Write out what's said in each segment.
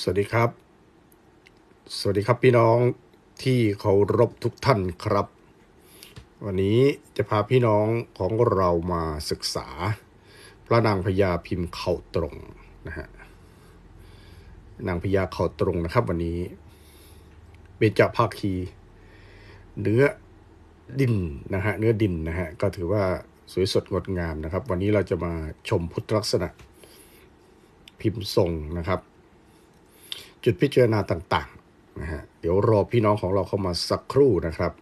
สวัสดีครับ สวัสดีครับพี่น้องที่เคารพทุกท่านครับ วันนี้จะพาพี่น้องของเรามาศึกษา พระนางพญาพิมพ์เข่าตรงนะฮะนางพญาเข่าตรงนะครับ วันนี้เบญจภาคี เนื้อดินนะฮะเนื้อดินนะฮะก็ถือว่าสวยสดงดงามนะครับ วันนี้เราจะมาชมพุทธลักษณะพิมพ์ทรงนะครับ จุดพิจารณาต่างๆนะฮะเดี๋ยวรอพี่น้องของเราเข้ามาสักครู่นะครับ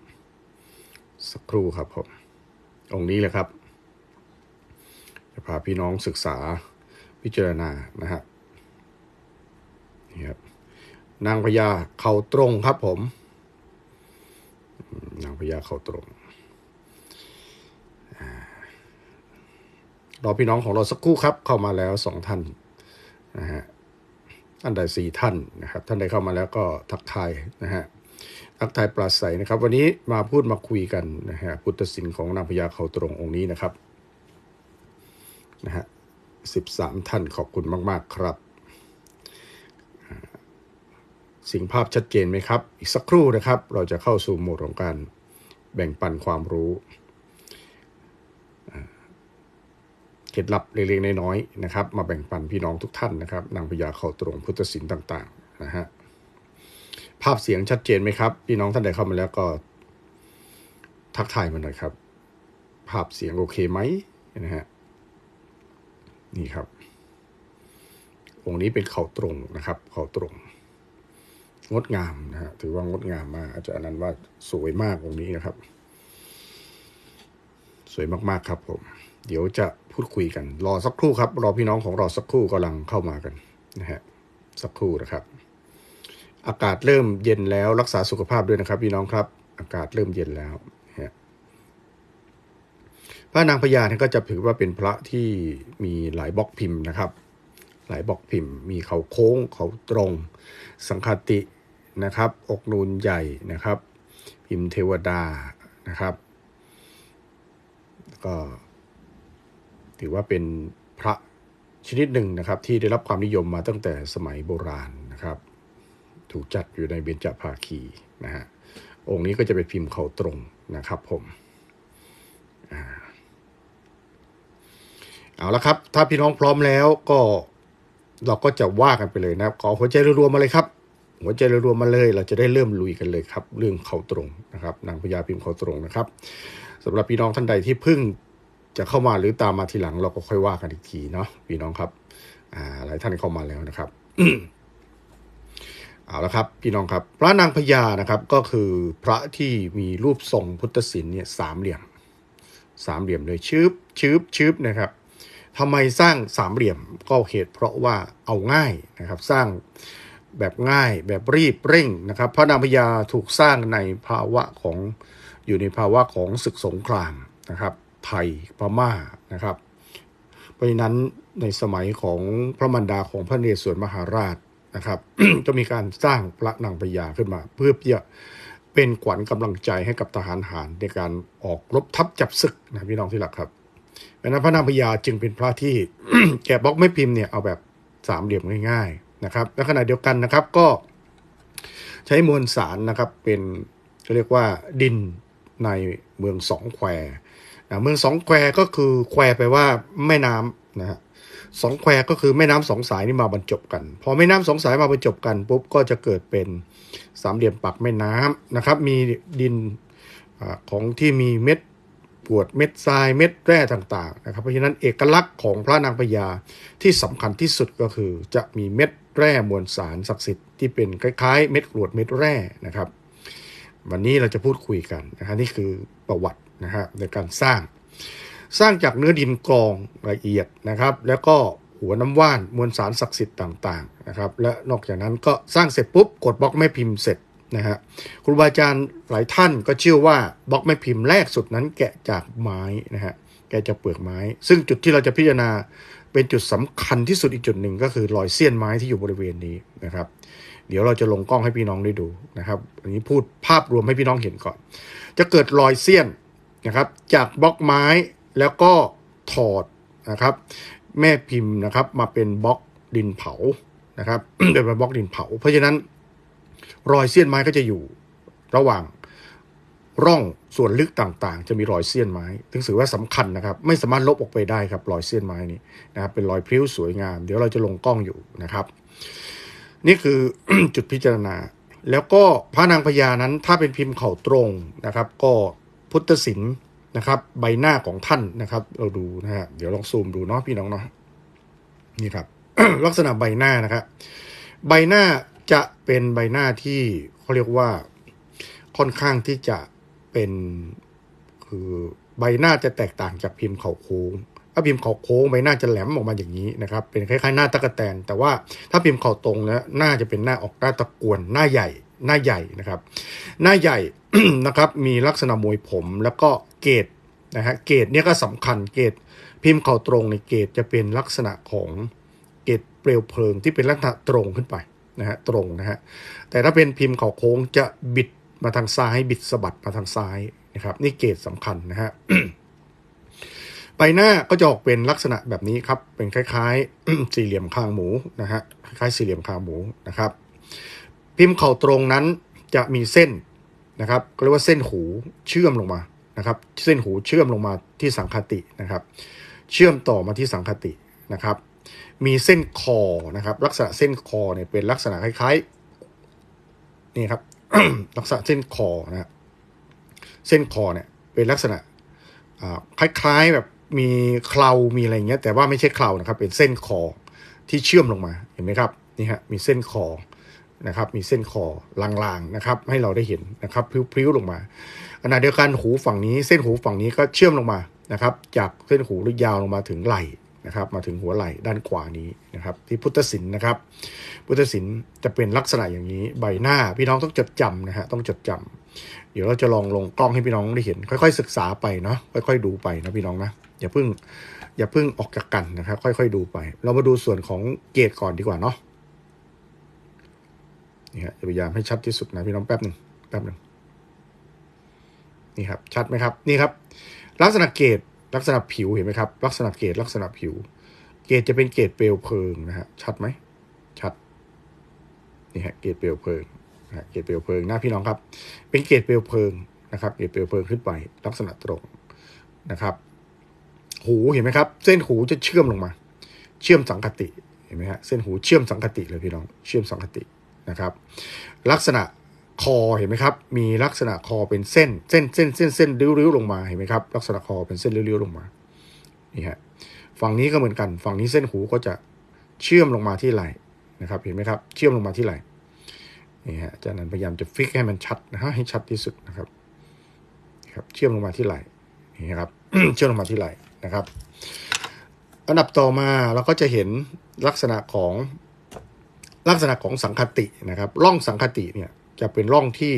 สักครู่ครับผมองค์นี้เลยครับ จะพาพี่น้องศึกษาพิจารณานะฮะนี่ครับนางพญาเข่าตรงครับผม นางพญาเข่าตรงรอพี่น้องของเราสักครู่ครับ เข้ามาแล้วสองท่านนะฮะ ท่านใดสี่ท่านนะครับ ท่านใดเข้ามาแล้วก็ทักทายนะฮะทักทายปราศัยนะครับ วันนี้มาพูดมาคุยกันนะฮะพุทธศิลป์ของนางพญาเขาตรงองค์นี้นะครับนะฮะสิบสามท่านขอบคุณมาก ๆ ครับ สิ่งภาพชัดเจนไหมครับ อีกสักครู่นะครับ เราจะเข้าสู่โหมดของการแบ่งปันความรู้ เคล็ดลับเล็กๆน้อยๆนะครับ มาแบ่งปันพี่น้องทุกท่านนะครับ นางพญาเขาตรงพุทธศิลป์ต่างๆนะฮะภาพเสียงชัดเจนไหมครับ พี่น้องท่านใดเข้ามาแล้วก็ทักทายมาหน่อยครับ ภาพเสียงโอเคไหมนะฮะนี่ครับ องค์นี้เป็นเขาตรงนะครับ เขาตรง งดงามนะฮะถือว่างดงามมากอาจารย์นั้นว่าสวยมากองค์นี้นะครับ สวยมากๆครับผม เดี๋ยวจะ พูดคุยกัน รอสักครู่ครับ รอพี่น้องของเราสักครู่กำลังเข้ามากันนะฮะสักครู่นะครับ อากาศเริ่มเย็นแล้วรักษาสุขภาพด้วยนะครับ พี่น้องครับ อากาศเริ่มเย็นแล้วฮะพระนางพญาเนี่ยก็จะถือว่าเป็นพระที่มีหลายบล็อกพิมพ์นะครับ หลายบล็อกพิมพ์ มีเขาโค้งเขาตรง สังคตินะครับ อกนูนใหญ่นะครับ พิมพ์เทวดานะครับก็ ถือว่าเป็นพระชนิดหนึ่งนะครับ ที่ได้รับความนิยมมาตั้งแต่สมัยโบราณนะครับ ถูกจัดอยู่ในเบญจภาคีนะฮะองค์นี้ก็จะเป็นพิมพ์เขาตรงนะครับผมเอาละครับ ถ้าพี่น้องพร้อมแล้วก็เราก็จะว่ากันไปเลยนะครับ ขอหัวใจรวมๆมาเลยครับ หัวใจรวมๆมาเลย เราจะได้เริ่มลุยกันเลยครับ เรื่องเขาตรงนะครับ นางพญาพิมพ์เขาตรงนะครับสำหรับพี่น้องท่านใดที่เพิ่ง จะเข้ามาหรือตามมาทีหลังเราก็ค่อยว่ากันอีกทีเนาะพี่น้องครับอ่าหลายท่านเข้ามาแล้วนะครับเอาละครับพี่น้องครับ พระนางพญานะครับก็คือพระที่มีรูปทรงพุทธศิลป์เนี่ยสามเหลี่ยมสามเหลี่ยมเลยชืบชืบชืบนะครับทำไมสร้างสามเหลี่ยมก็เหตุเพราะว่าเอาง่ายนะครับ สร้างแบบง่ายแบบรีบเร่งนะครับ พระนางพญาถูกสร้างในภาวะของอยู่ในภาวะของศึกสงครามนะครับ ไทยพม่านะครับ เพราะฉะนั้นในสมัยของพระมารดาของพระเรศวรมหาราชนะครับก็มีการสร้างพระนางพญาขึ้นมา เพื่อที่จะเป็นขวัญกำลังใจให้กับทหารหารในการออกรบทัพจับศึกนะพี่น้องที่รักครับดังนั้นพระนางพญาจึงเป็นพระที่แกะบล็อกไม่พิมพ์เนี่ยเอาแบบสามเหลี่ยมง่าย ๆนะครับและขณะเดียวกันนะครับก็ใช้มวลสารนะครับเป็นเรียกว่าดินในเมืองสองแคว เมืองสองแควก็คือแควแปลว่าแม่น้ำนะฮะสองแควก็คือแม่น้ำสองสายนี่มาบรรจบกัน พอแม่น้ำสองสายมาบรรจบกันปุ๊บก็จะเกิดเป็นสามเหลี่ยมปักแม่น้ำนะครับ มีดินอของที่มีเม็ดปวดเม็ดทรายเม็ดแร่ต่างๆนะครับ เพราะฉะนั้นเอกลักษณ์ของพระนางพญาที่สำคัญที่สุดก็คือจะมีเม็ดแร่มวลสารศักดิ์สิทธิ์ที่เป็นคล้ายๆ เม็ดกรวดเม็ดแร่นะครับ วันนี้เราจะพูดคุยกันนะครับนี่คือประวัติ นะฮะในการสร้าง สร้างจากเนื้อดินกรองละเอียดนะครับ แล้วก็หัวน้ำว่านมวลสารศักดิ์สิทธิ์ต่างๆนะครับ และนอกจากนั้นก็สร้างเสร็จปุ๊บกดบล็อกแม่พิมพ์เสร็จนะฮะครูบาอาจารย์หลายท่านก็เชื่อว่าบล็อกแม่พิมพ์แรกสุดนั้นแกะจากไม้นะฮะแกะจากเปลือกไม้ ซึ่งจุดที่เราจะพิจารณาเป็นจุดสำคัญที่สุดอีกจุดหนึ่งก็คือรอยเสี้ยนไม้ที่อยู่บริเวณนี้นะครับ เดี๋ยวเราจะลงกล้องให้พี่น้องได้ดูนะครับ อันนี้พูดภาพรวมให้พี่น้องเห็นก่อน จะเกิดรอยเสี้ยน นะครับ จากบล็อกไม้แล้วก็ถอดนะครับ แม่พิมพ์นะครับมาเป็นบล็อกดินเผานะครับเป็นบล็อกดินเผา เพราะฉะนั้นรอยเสี้ยนไม้ก็จะอยู่ระหว่างร่องส่วนลึกต่างๆ จะมีรอยเสี้ยนไม้ถึงถือว่าสำคัญนะครับ ไม่สามารถลบออกไปได้ครับ รอยเสี้ยนไม้นี้นะครับ เป็นรอยพริ้วสวยงาม เดี๋ยวเราจะลงกล้องอยู่นะครับ นี่คือจุดพิจารณา แล้วก็พระนางพญานั้นถ้าเป็นพิมพ์เข่าตรงนะครับ ก็ พุทธศิลป์นะครับ ใบหน้าของท่านนะครับ เราดูนะฮะเดี๋ยวลองซูมดูเนาะพี่น้องเนาะนี่ครับ ลักษณะใบหน้านะครับใบหน้าจะเป็นใบหน้าที่เขาเรียกว่าค่อนข้างที่จะเป็นคือใบหน้าจะแตกต่างจากพิมพ์เขาโค้งถ้าพิมพ์เขาโค้งใบหน้าจะแหลมออกมาอย่างนี้นะครับ เป็นคล้ายๆหน้าตะกแตน แต่ว่าถ้าพิมพ์เขาตรงแล้วหน้าจะเป็นหน้าออกหน้าตะกวนหน้าใหญ่หน้าใหญ่นะครับ หน้าใหญ่ นะครับมีลักษณะมวยผมแล้วก็เกตนะฮะเกตเนี่ยก็สำคัญเกตพิมพ์เข่าตรงในเกตจะเป็นลักษณะของเกตเปลวเพลิงที่เป็นลักษณะตรงขึ้นไปนะฮะตรงนะฮะแต่ถ้าเป็นพิมพ์เข่าโค้งจะบิดมาทางซ้ายบิดสะบัดมาทางซ้ายนะครับนี่เกตสำคัญนะฮะใบหน้าก็จะออกเป็นลักษณะแบบนี้ครับ เป็นคล้ายๆ สี่เหลี่ยมคางหมูนะฮะคล้ายๆสี่เหลี่ยมคางหมูนะครับ พิมพ์เข่าตรงนั้นจะมีเส้น นะครับก็เรียกว่าเส้นหูเชื่อมลงมานะครับ เส้นหูเชื่อมลงมาที่สังคตินะครับ เชื่อมต่อมาที่สังคตินะครับ มีเส้นคอนะครับ ลักษณะเส้นคอเนี่ยเป็นลักษณะคล้ายๆนี่ครับลักษณะเส้นคอนะฮะเส้นคอเนี่ยเป็นลักษณะอ่าคล้ายๆแบบมีเครามีอะไรเงี้ยแต่ว่าไม่ใช่เครานะครับ เป็นเส้นคอที่เชื่อมลงมาเห็นไหมครับนี่ฮะมีเส้นคอ นะครับ มีเส้นคอลางๆนะครับ ให้เราได้เห็นนะครับพริ้วๆลงมาขณะเดียวกันหูฝั่งนี้เส้นหูฝั่งนี้ก็เชื่อมลงมานะครับ จากเส้นหูยาวลงมาถึงไหล่นะครับ มาถึงหัวไหล่ด้านขวานี้นะครับ ที่พุทธศิลป์นะครับ พุทธศิลป์จะเป็นลักษณะอย่างนี้ใบหน้าพี่น้องต้องจดจำนะฮะต้องจดจำเดี๋ยวเราจะลองลงกล้องให้พี่น้องได้เห็น ค่อย ๆ ศึกษาไปเนาะค่อย ๆ ดูไปนะพี่น้องนะอย่าเพิ่งอย่าเพิ่งออกจากกันนะครับ ค่อย ๆ ดูไป เรามาดูส่วนของเกตก่อนดีกว่าเนาะ นี่ฮะพยายามให้ชัดที่สุดนะพี่น้องแป๊บหนึ่งแป๊บหนึ่งนี่ครับชัดไหมครับนี่ครับ ลักษณะเกตลักษณะผิวเห็นไหมครับ ลักษณะเกตลักษณะผิว เกตจะเป็นเกตเปลวเพลิงนะฮะชัดไหมชัดนี่ฮะเกตเปลวเพลิงนะฮะเกตเปลวเพลิงหน้าพี่น้องครับ เป็นเกตเปลวเพลิงนะครับ เกตเปลวเพลิงขึ้นไป ลักษณะตรงนะครับ หูเห็นไหมครับ เส้นหูจะเชื่อมลงมา เชื่อมสังคติเห็นไหมฮะเส้นหูเชื่อมสังคติเลยพี่น้อง เชื่อมสังคติ นะครับ ลักษณะคอเห็นไหมครับ มีลักษณะคอเป็นเส้น เส้นเส้นเส้นเส้นริ้วๆลงมาเห็นไหมครับ ลักษณะคอเป็นเส้นริ้วๆลงมานี่ฮะฝั่งนี้ก็เหมือนกัน ฝั่งนี้เส้นหูก็จะเชื่อมลงมาที่ไหล่นะครับ เห็นไหมครับ เชื่อมลงมาที่ไหล่นี่ฮะอาจารย์นันพยายามจะฟิกให้มันชัดนะฮะให้ชัดที่สุดนะครับ ครับเชื่อมลงมาที่ไหล่นี่ครับ เชื่อมลงมาที่ไหล่นะครับ อันดับต่อมาเราก็จะเห็นลักษณะของ ลักษณะของสังคตินะครับร่องสังคติเนี่ยจะเป็นร่องที่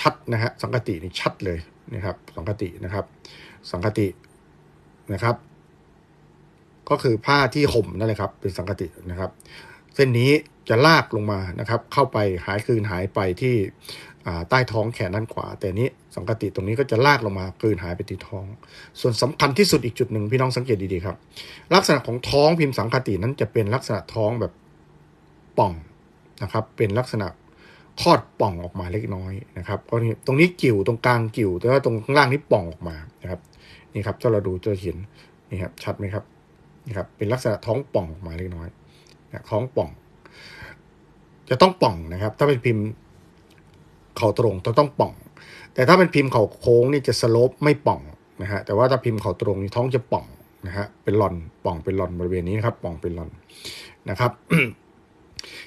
ชัดนะฮะสังคตินี่ชัดเลยนะครับสังคตินะครับ สังคตินะครับ ก็คือผ้าที่ห่มนั่นแหละครับ เป็นสังคตินะครับ เส้นนี้จะลากลงมานะครับ เข้าไปหายคืนหายไปที่ใต้ท้องแขนด้านขวา แต่นี้สังคติตรงนี้ก็จะลากลงมาคืนหายไปที่ท้อง ส่วนสำคัญที่สุดอีกจุดหนึ่งพี่น้องสังเกตดีๆครับ ลักษณะของท้องพิมพ์สังคตินั้นจะเป็นลักษณะท้องแบบ ป่องนะครับ เป็นลักษณะคลอดป่องออกมาเล็กน้อยนะครับก็นี่ตรงนี้กิ่วตรงกลางกิ่วแต่ว่าตรงข้างล่างนี่ป่องออกมานะครับนี่ครับถ้าเราดูจะเห็นนี่ครับชัดไหมครับนี่ครับเป็นลักษณะท้องป่องออกมาเล็กน้อยนะท้องป่อง จะต้องป่องนะครับ ถ้าเป็นพิมพ์เข่าตรงจะต้องป่อง แต่ถ้าเป็นพิมพ์เข่าโค้งนี่จะสโลปไม่ป่องนะฮะแต่ว่าถ้าพิมพ์เข่าตรงนี่ท้องจะป่องนะฮะเป็นหลอนป่องเป็นหลอนบริเวณนี้นะครับ ป่องเป็นหลอนนะครับ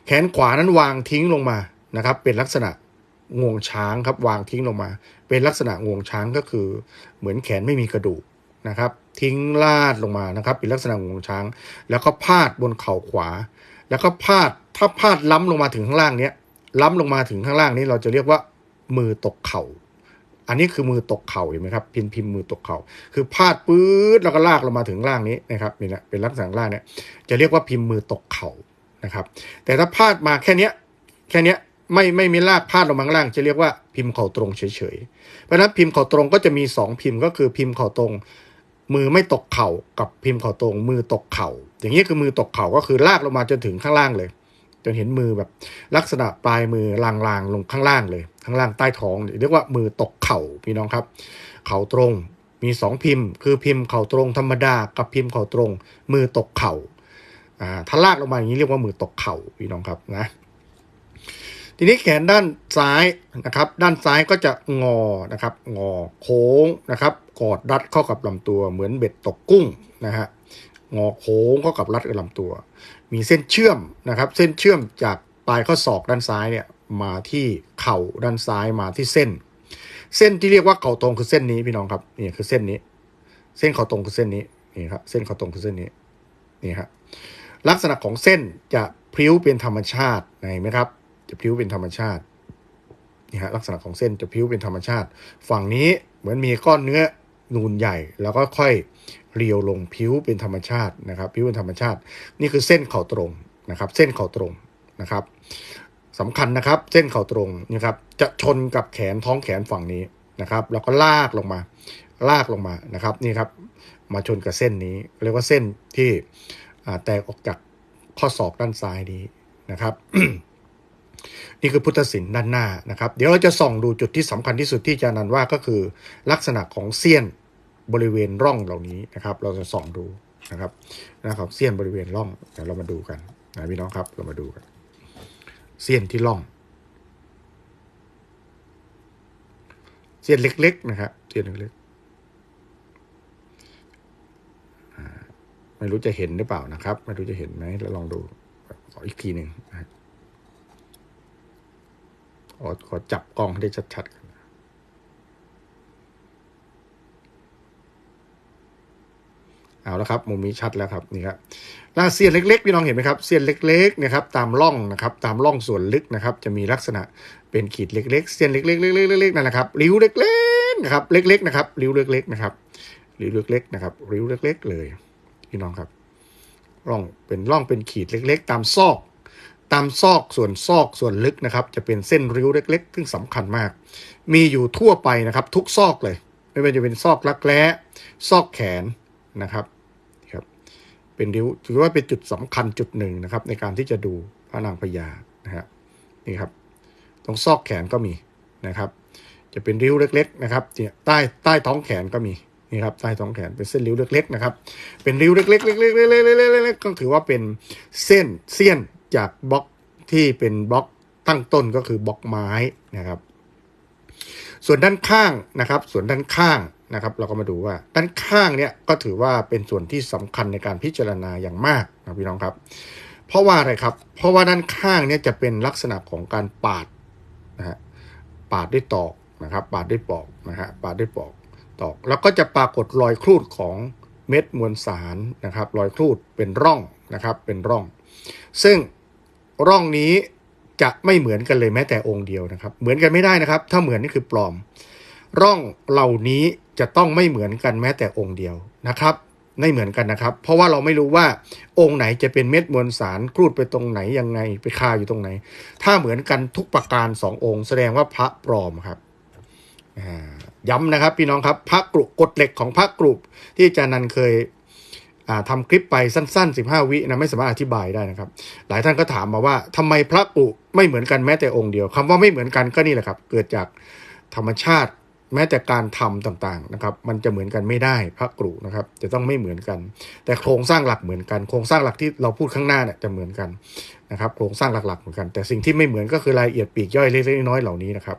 แขนขวานั้นวางทิ้งลงมานะครับ เป็นลักษณะงวงช้างครับวางทิ้งลงมา เป็นลักษณะงวงช้างก็คือ เหมือนแขนไม่มีกระดูกนะครับ ทิ้งลาดลงมานะครับ เป็นลักษณะงวงช้าง แล้วก็พาดบนเข่าขวา แล้วก็พาดถ้าพาดล้ำลงมาถึงข้างล่างเนี้ยล้ำลงมาถึงข้างล่างนี้เราจะเรียกว่ามือตกเข่า อันนี้คือมือตกเข่าเห็นไหมครับพิมพ์พิมพ์มือตกเข่า คือพาดปื๊ดแล้วก็ลากลงมาถึงล่างนี้นะครับนี่แหละเป็นลักษณะล่างเนี้ยจะเรียกว่าพิมพ์มือตกเข่า นะครับ แต่ถ้าพาดมาแค่เนี้ยแค่เนี้ยไม่ไม่มีลากพาดลงมาข้างล่าง จะเรียกว่าพิมพ์เข่าตรงเฉยๆ เพราะฉะนั้นพิมพ์เข่าตรงก็จะมีสองพิมพ์ก็คือพิมพ์เข่าตรง มือไม่ตกเข่ากับพิมพ์เข่าตรง มือตกเข่า อย่างนี้คือมือตกเข่าก็คือลากลงมาจนถึงข้างล่างเลย จนเห็นมือแบบลักษณะปลายมือลางๆลงข้างล่างเลย ข้างล่างใต้ท้องเรียกว่ามือตกเข่าพี่น้องครับ เข่าตรงมีสองพิมพ์ คือพิมพ์เข่าตรงธรรมดากับพิมพ์เข่าตรง มือตกเข่า อ่าถ้าลากลงมาอย่างนี้เรียกว่ามือตกเข่าพี่น้องครับนะทีนี้แขนด้านซ้ายนะครับ ด้านซ้ายก็จะงอนะครับ งอโค้งนะครับกอดรัดเข้ากับลำตัว เหมือนเบ็ดตกกุ้งนะฮะงอโค้งเข้ากับรัดกับลำตัว มีเส้นเชื่อมนะครับ เส้นเชื่อมจากปลายข้อศอกด้านซ้ายเนี่ยมาที่เข่าด้านซ้ายมาที่เส้น เส้นที่เรียกว่าเข่าตรงคือเส้นนี้พี่น้องครับนี่คือเส้นนี้ เส้นเข่าตรงคือเส้นนี้นี่ครับเส้นเข่าตรงคือเส้นนี้นี่ครับ ลักษณะของเส้นจะพลิ้วเป็นธรรมชาติเห็นไหมครับ จะพลิ้วเป็นธรรมชาตินี่ฮะลักษณะของเส้นจะพลิ้วเป็นธรรมชาติ ฝั่งนี้เหมือนมีก้อนเนื้อนูนใหญ่ แล้วก็ค่อยเรียวลงผิวเป็นธรรมชาตินะครับผิวเป็นธรรมชาติ นี่คือเส้นเข่าตรงนะครับ เส้นเข่าตรงนะครับสำคัญนะครับ เส้นเข่าตรงนี่ครับ จะชนกับแขนท้องแขนฝั่งนี้นะครับ แล้วก็ลากลงมา ลากลงมานะครับ นี่ครับ มาชนกับเส้นนี้ เรียกว่าเส้นที่ แตกออกจากข้อศอกด้านซ้ายนี้นะครับนี่คือพุทธศิลป์ด้านหน้านะครับ เดี๋ยวเราจะส่องดูจุดที่สำคัญที่สุดที่อาจารย์นันว่าก็คือลักษณะของเสี้ยนบริเวณร่องเหล่านี้นะครับ เราจะส่องดูนะครับนะครับเสี้ยนบริเวณร่องเดี๋ยวเรามาดูกันนะพี่น้องครับเรามาดูกันเสี้ยนที่ร่อง เสี้ยนเล็กๆนะครับเสี้ยนเล็ก ไม่รู้จะเห็นหรือเปล่านะครับ ไม่รู้จะเห็นไหมเราลองดูขออีกทีหนึ่งขอขอจับกล้องให้ได้ชัดๆเอาแล้วครับมุมนี้ชัดแล้วครับนี่ครับหน้าเสี้ยนเล็กๆพี่น้องเห็นไหมครับเสี้ยนเล็กๆนะครับตามร่องนะครับตามร่องส่วนลึกนะครับ จะมีลักษณะเป็นขีดเล็กๆเสี้ยนเล็กๆเล็กๆนั่นแหละครับริ้วเล็กๆนะครับเล็กๆนะครับริ้วเล็กๆนะครับริ้วเล็กๆนะครับริ้วเล็กๆเลย พี่น้องครับร่องเป็นร่องเป็นขีดเล็ก ๆ ตามซอก ตามซอกส่วนซอกส่วนลึกนะครับ จะเป็นเส้นริ้วเล็ก ๆ ซึ่งสำคัญมาก มีอยู่ทั่วไปนะครับ ทุกซอกเลย ไม่ว่าจะเป็นซอกรักแร้ซอกแขนนะครับครับ เป็นริ้วถือว่าเป็นจุดสำคัญจุดหนึ่งนะครับ ในการที่จะดูพระนางพญานะฮะนี่ครับ ตรงซอกแขนก็มีนะครับ จะเป็นริ้วเล็ก ๆ นะครับเนี่ยใต้ใต้ท้องแขนก็มี นี่ครับใต้ท้องแขนเป็นเส้นริ้วเล็กๆนะครับ เป็นริ้วเล็กๆเล็กๆเล็กๆๆๆก็ถือว่าเป็นเส้นเสี้ยนจากบล็อกที่เป็นบล็อกตั้งต้นก็คือบล็อกไม้นะครับ ส่วนด้านข้างนะครับ ส่วนด้านข้างนะครับ เราก็มาดูว่าด้านข้างเนี่ยก็ถือว่าเป็นส่วนที่สำคัญในการพิจารณาอย่างมากนะพี่น้องครับ เพราะว่าอะไรครับ เพราะว่าด้านข้างเนี่ยจะเป็นลักษณะของการปาดนะฮะปาดด้วยตอกนะครับ ปาดด้วยปอกนะฮะปาดด้วยปอก ตอก แล้วก็จะปรากฏรอยครูดของเม็ดมวลสารนะครับ รอยครูดเป็นร่องนะครับ เป็นร่อง ซึ่งร่องนี้จะไม่เหมือนกันเลยแม้แต่องค์เดียวนะครับ เหมือนกันไม่ได้นะครับ ถ้าเหมือนนี่คือปลอม ร่องเหล่านี้จะต้องไม่เหมือนกันแม้แต่องค์เดียวนะครับไม่เหมือนกันนะครับ เพราะว่าเราไม่รู้ว่าองค์ไหนจะเป็นเม็ดมวลสารครูดไปตรงไหนยังไงไปคาอยู่ตรงไหน ถ้าเหมือนกันทุกประการสององค์ แสดงว่าพระปลอมครับ ย้ำนะครับพี่น้องครับพระกรุกฎเหล็กของพระกรุที่อาจารย์นันเคยทำคลิปไปสั้น ๆ 15 วินะไม่สามารถอธิบายได้นะครับ หลายท่านก็ถามมาว่าทำไมพระกรุไม่เหมือนกันแม้แต่องค์เดียวคำว่าไม่เหมือนกันก็นี่แหละครับ เกิดจากธรรมชาติ แม้แต่การทำต่างๆนะครับ มันจะเหมือนกันไม่ได้พระกรุนะครับ จะต้องไม่เหมือนกัน แต่โครงสร้างหลักเหมือนกัน โครงสร้างหลักที่เราพูดข้างหน้าเนี่ยจะเหมือนกันนะครับโครงสร้างหลักๆเหมือนกัน แต่สิ่งที่ไม่เหมือนก็คือรายละเอียดปีกย่อยเล็กๆน้อยๆเหล่านี้นะครับ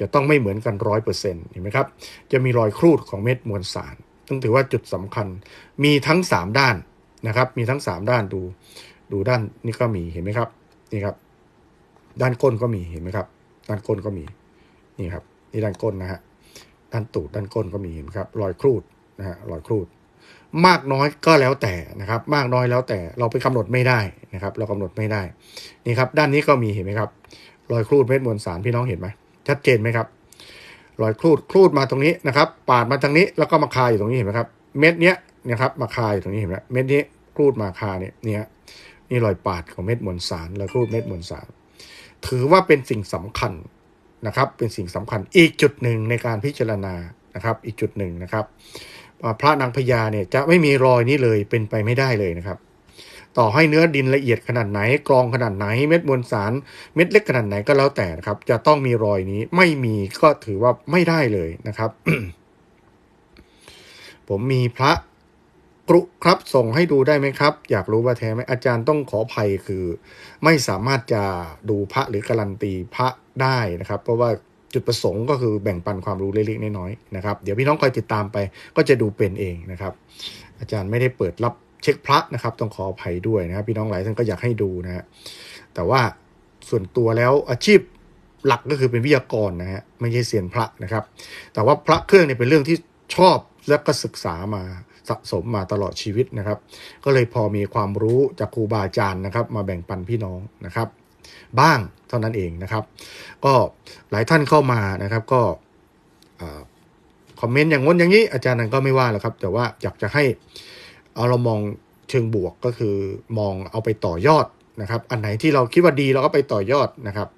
จะต้องไม่เหมือนกันร้อยเปอร์เซ็นต์เห็นไหมครับจะมีรอยครูดของเม็ดมวลสารต้องถือว่าจุดสำคัญมีทั้ง 3 ด้านนะครับ มีทั้ง 3 ด้านดูดูด้านนี้ก็มีเห็นไหมครับนี่ครับ ด้านก้นก็มีเห็นไหมครับ ด้านก้นก็มีนี่ครับนี่ด้านก้นนะฮะ ด้านตูดด้านก้นก็มีเห็นไหมครับรอยครูดนะฮะรอยครูด มากน้อยก็แล้วแต่นะครับ มากน้อยแล้วแต่เราไปกำหนดไม่ได้นะครับ เรากำหนดไม่ได้นี่ครับ ด้านนี้ก็มีเห็นไหมครับ รอยครูดเม็ดมวลสารพี่น้องเห็นไหมชัดเจนไหมครับ รอยครูดครูดมาตรงนี้นะครับ ปาดมาทางนี้แล้วก็มาคาอยู่ตรงนี้เห็นไหมครับ เม็ดเนี้ยนะครับมาคาอยู่ตรงนี้เห็นไหมเม็ดนี้ครูดมาคาเนี่ยเนี่ยนี่รอยปาดของเม็ดมวลสารรอยครูดเม็ดมวลสาร ถือว่าเป็นสิ่งสำคัญ นะครับเป็นสิ่งสำคัญอีกจุดหนึ่งในการพิจารณานะครับ อีกจุดหนึ่งนะครับ พระนางพญาเนี่ยจะไม่มีรอยนี้เลยเป็นไปไม่ได้เลยนะครับ ต่อให้เนื้อดินละเอียดขนาดไหนกรองขนาดไหนเม็ดมวลสารเม็ดเล็กขนาดไหนก็แล้วแต่นะครับ จะต้องมีรอยนี้ไม่มีก็ถือว่าไม่ได้เลยนะครับ ผมมีพระกรุครับส่งให้ดูได้ไหมครับ อยากรู้ว่าแท้ไหมอาจารย์ต้องขออภัยคือ ไม่สามารถจะดูพระหรือการันตีพระ ได้นะครับ เพราะว่าจุดประสงค์ก็คือแบ่งปันความรู้เล็กๆน้อยๆนะครับ เดี๋ยวพี่น้องคอยติดตามไปก็จะดูเป็นเองนะครับ อาจารย์ไม่ได้เปิดรับเช็คพระนะครับ ต้องขออภัยด้วยนะครับ พี่น้องหลายท่านก็อยากให้ดูนะฮะแต่ว่าส่วนตัวแล้วอาชีพหลักก็คือเป็นวิทยากรนะฮะไม่ใช่เซียนพระนะครับ แต่ว่าพระเครื่องเนี่ยเป็นเรื่องที่ชอบและก็ศึกษามาสะสมมาตลอดชีวิตนะครับ ก็เลยพอมีความรู้จากครูบาอาจารย์นะครับ มาแบ่งปันพี่น้องนะครับ บ้างเท่านั้นเองนะครับ ก็หลายท่านเข้ามานะครับก็คอมเมนต์อย่างง้นอย่างนี้อาจารย์นั้นก็ไม่ว่าหรอกครับ แต่ว่าอยากจะให้เอาเรามองเชิงบวกก็คือมองเอาไปต่อยอดนะครับ อันไหนที่เราคิดว่าดีเราก็ไปต่อยอดนะครับ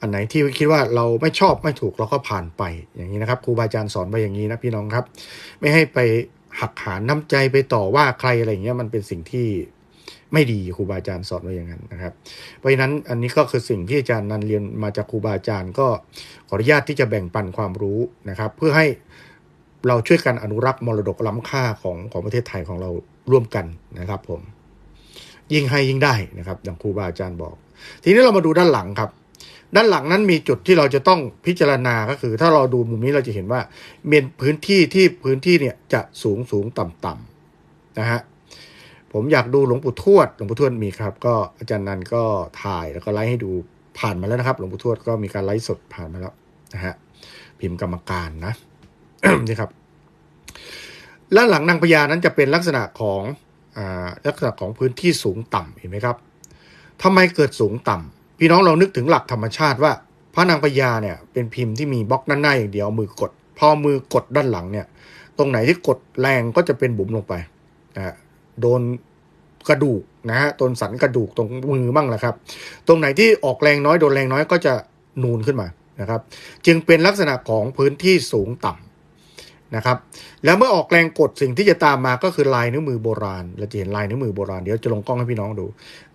อันไหนที่คิดว่าเราไม่ชอบไม่ถูกเราก็ผ่านไปอย่างนี้นะครับครูบาอาจารย์สอนไว้อย่างนี้นะพี่น้องครับ ไม่ให้ไปหักหาน้ำใจไปต่อว่าใครอะไรอย่างเงี้ยมันเป็นสิ่งที่ ไม่ดีครูบาอาจารย์สอนไว้อย่างนั้นนะครับ เพราะฉะนั้นอันนี้ก็คือสิ่งที่อาจารย์นันเรียนมาจากครูบาอาจารย์ก็ขออนุญาตที่จะแบ่งปันความรู้นะครับ เพื่อให้เราช่วยกันอนุรักษ์มรดกล้ำค่าของของประเทศไทยของเราร่วมกันนะครับ ผม ยิ่งให้ยิ่งได้นะครับอย่างครูบาอาจารย์บอก ทีนี้เรามาดูด้านหลังครับ ด้านหลังนั้นมีจุดที่เราจะต้องพิจารณาก็คือ ถ้าเราดูมุมนี้เราจะเห็นว่าเป็นพื้นที่ที่พื้นที่เนี่ยจะสูงสูงต่ำต่ำนะฮะ ผมอยากดูหลวงปู่ทวด หลวงปู่ทวดมีครับ ก็อาจารย์นันก็ถ่ายแล้วก็ไลฟ์ให้ดูผ่านมาแล้วนะครับ หลวงปู่ทวดก็มีการไลฟ์สดผ่านมาแล้วนะฮะพิมพ์กรรมการนะนี่ครับและหลังนางพญานั้นจะเป็นลักษณะของอลักษณะของพื้นที่สูงต่ำเห็นไหมครับทำไมเกิดสูงต่ำพี่น้องเรานึกถึงหลักธรรมชาติว่า พระนางพญาเนี่ยเป็นพิมพ์ที่มีบล็อกด้านหน้าอย่างเดียวมือกด พอมือกดด้านหลังเนี่ย ตรงไหนที่กดแรงก็จะเป็นบุ๋มลงไปนะฮะ โดนกระดูกนะฮะต้นสันกระดูกตรงมือบ้างแหละครับ ตรงไหนที่ออกแรงน้อยโดนแรงน้อยก็จะนูนขึ้นมานะครับ จึงเป็นลักษณะของพื้นที่สูงต่ำนะครับ แล้วเมื่อออกแรงกดสิ่งที่จะตามมาก็คือลายนิ้วมือโบราณเราจะเห็นลายนิ้วมือโบราณเดี๋ยวจะลงกล้องให้พี่น้องดู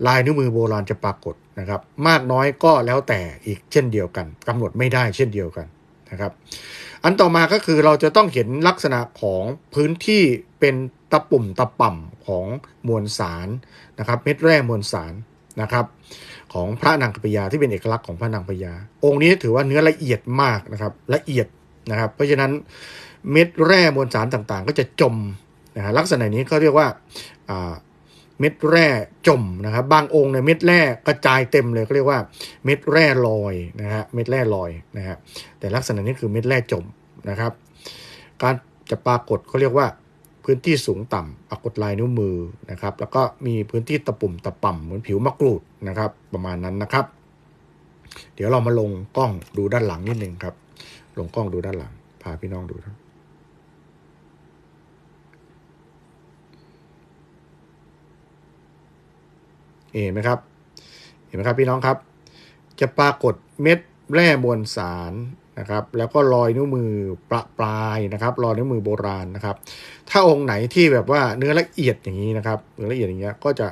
ลายนิ้วมือโบราณจะปรากฏนะครับ มากน้อยก็แล้วแต่อีกเช่นเดียวกันกำหนดไม่ได้เช่นเดียวกันนะครับ อันต่อมาก็คือเราจะต้องเห็นลักษณะของพื้นที่เป็น ตะปุ่มตะป่ำของมวลสารนะครับ เม็ดแร่มวลสารนะครับ ของพระนางพญาที่เป็นเอกลักษณ์ของพระนางพญาองค์นี้ถือว่าเนื้อละเอียดมากนะครับละเอียดนะครับ เพราะฉะนั้นเม็ดแร่มวลสารต่างๆ ก็จะจมนะฮะลักษณะนี้เขาเรียกว่าเม็ดแร่จมนะครับ บางองค์ในเม็ดแร่กระจายเต็มเลยเขาเรียกว่าเม็ดแร่ลอยนะฮะเม็ดแร่ลอยนะฮะแต่ลักษณะนี้คือเม็ดแร่จมนะครับ การจะปรากฏเขาเรียกว่า พื้นที่สูงต่ำปรากฏลายนิ้วมือนะครับแล้วก็มีพื้นที่ตะปุ่มตะป่ำเหมือนผิวมะกรูดนะครับ ประมาณนั้นนะครับ เดี๋ยวเรามาลงกล้องดูด้านหลังนิดนึงครับ ลงกล้องดูด้านหลัง พาพี่น้องดูนะเห็นไหมครับ เห็นไหมครับพี่น้องครับ จะปรากฏเม็ดแร่มวลสารนะครับ แล้วก็รอยนิ้วมือประปลายนะครับ รอยนิ้วมือโบราณนะครับ ถ้าองค์ไหนที่แบบว่าเนื้อละเอียดอย่างนี้นะครับเนื้อละเอียดอย่างเงี้ยก็จะ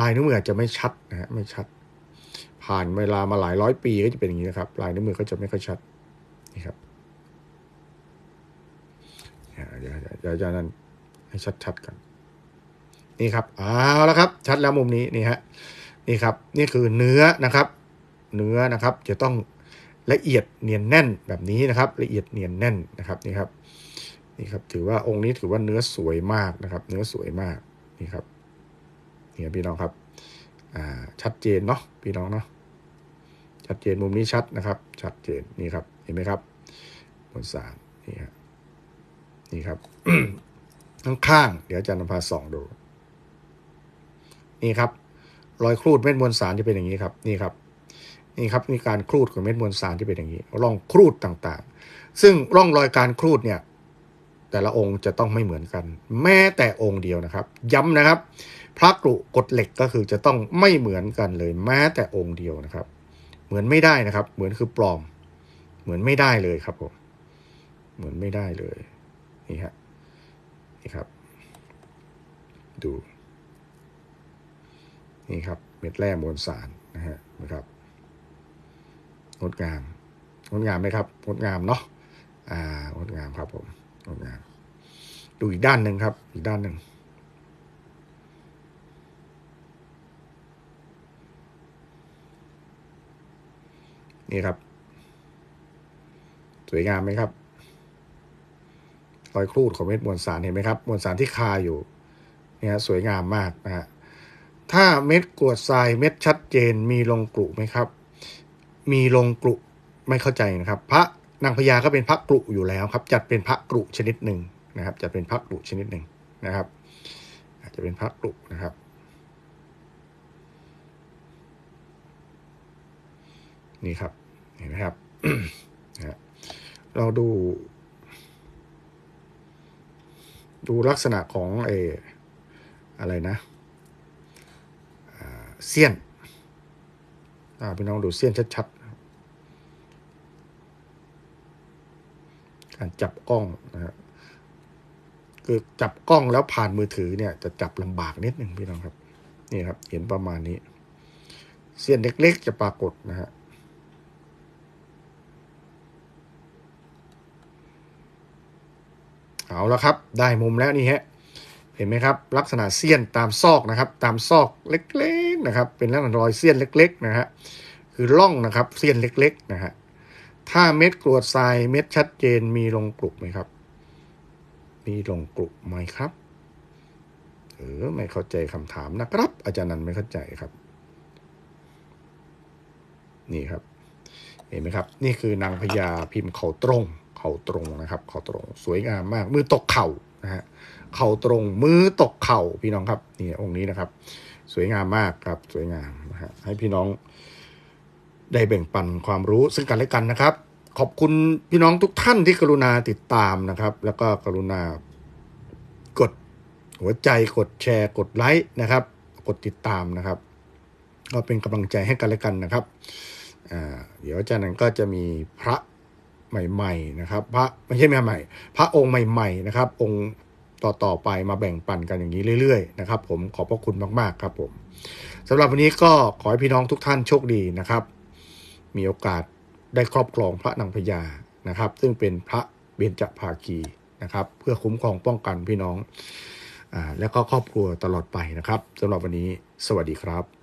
ลายนิ้วมือจะไม่ชัดนะฮะไม่ชัด ผ่านเวลามาหลายร้อยปีก็จะเป็นอย่างนี้นะครับ ลายนิ้วมือก็จะไม่ค่อยชัดนี่ครับเดี๋ยวเดี๋ยวจะนั่นให้ชัดๆกันนี่ครับเอาแล้วครับ ชัดแล้วมุมนี้นี่ฮะนี่ครับ นี่คือเนื้อนะครับ เนื้อนะครับ จะต้องละเอียดเนียนแน่นแบบนี้นะครับ ละเอียดเนียนแน่นนะครับนี่ครับ นี่ครับ ถือว่าองค์นี้ถือว่าเนื้อสวยมากนะครับ เนื้อสวยมากนี่ครับนี่พี่น้องครับอ่าชัดเจนเนาะพี่น้องเนาะชัดเจนมุมนี้ชัดนะครับ ชัดเจนนี่ครับ เห็นไหมครับบนสารนี่ครับนี่ครับข้างๆเดี๋ยวอาจารย์นภาส่องดู นี่ครับ รอยครูดเม็ดมวลสารจะเป็นอย่างนี้ครับนี่ครับนี่ครับนี่การครูดของเม็ดมวลสารที่เป็นอย่างนี้ร่องครูดต่างๆ ซึ่งร่องรอยการครูดเนี่ย แต่ละองค์จะต้องไม่เหมือนกัน แม้แต่องค์เดียวนะครับ ย้ำนะครับ พระกรุกฎเหล็กก็คือจะต้องไม่เหมือนกันเลย แม้แต่องค์เดียวนะครับ เหมือนไม่ได้นะครับ เหมือนคือปลอม เหมือนไม่ได้เลยครับผมเหมือนไม่ได้เลยนี่ฮะนี่ครับ ดูนี่ครับเม็ดแร่มวลสารนะฮะนะครับงดงามงดงามไหมครับงดงามเนาะอ่างดงามครับผม ดูอีกด้านหนึ่งครับ อีกด้านหนึ่งนี่ครับ สวยงามไหมครับรอยครูดของเม็ดมวลสารเห็นไหมครับ มวลสารที่คาอยู่เนี่ยสวยงามมากนะฮะถ้าเม็ดกรวดทรายเม็ดชัดเจนมีลงกลุ่ไหมครับ มีลงกลุ่ไม่เข้าใจนะครับ พระ นางพญาก็เป็นพระกลุ่อยู่แล้วครับ จัดเป็นพระกลุ่ชนิดหนึ่งนะครับ จัดเป็นพระกลุ่ชนิดหนึ่งนะครับ อาจจะเป็นพระกลุ่นะครับ นี่ครับเห็นไหมครับนะฮะเราดูดูลักษณะของเออะไรนะเสี้ยนอ่าพี่น้องดูเสี้ยนชัดๆนะครับการ จับกล้องนะฮะคือจับกล้องแล้วผ่านมือถือเนี่ย จะจับลำบากนิดหนึ่งพี่น้องครับ นี่ครับ เห็นประมาณนี้ เสี้ยนเล็กๆจะปรากฏนะฮะเอาและครับ ได้มุมแล้วนี่ฮะเห็นไหมครับ ลักษณะเสี้ยนตามซอกนะครับ ตามซอกเล็กๆนะครับ เป็นลักษณะรอยเสี้ยนเล็ก ๆ นะฮะคือร่องนะครับเสี้ยนเล็ก ๆ นะฮะ ถ้าเม็ดกรวดทรายเม็ดชัดเจนมีลงกลุกไหมครับ มีลงกลุกไหมครับเออไม่เข้าใจคำถามนะครับ อาจารย์นันไม่เข้าใจครับ นี่ครับ เห็นไหมครับ นี่คือนางพญาพิมพ์เขาตรง เขาตรงนะครับ เขาตรง สวยงามมาก มือตกเข่านะฮะเข่าตรงมือตกเข่าพี่น้องครับนี่องค์นี้นะครับ สวยงามมากครับ สวยงามนะฮะให้พี่น้อง ได้แบ่งปันความรู้ซึ่งกันและกันนะครับ ขอบคุณพี่น้องทุกท่านที่กรุณาติดตามนะครับ แล้วก็กรุณากดหัวใจกดแชร์ กดไลค์นะครับ กดติดตามนะครับ ก็เป็นกำลังใจให้กันและกันนะครับเดี๋ยวอาจารย์นั้นก็จะมีพระใหม่ ๆ นะครับ พระไม่ใช่ใหม่ๆพระองค์ใหม่ ๆ นะครับ องค์ต่อๆไปมาแบ่งปันกันอย่างนี้เรื่อยๆนะครับ ผมขอบพระคุณมากๆครับผมสำหรับวันนี้ก็ขอให้พี่น้องทุกท่านโชคดีนะครับ มีโอกาสได้ครอบครองพระนางพญานะครับ ซึ่งเป็นพระเบญจภาคีนะครับ เพื่อคุ้มครองป้องกันพี่น้องอและก็ครอบครัวตลอดไปนะครับสำหรับวันนี้ สวัสดีครับ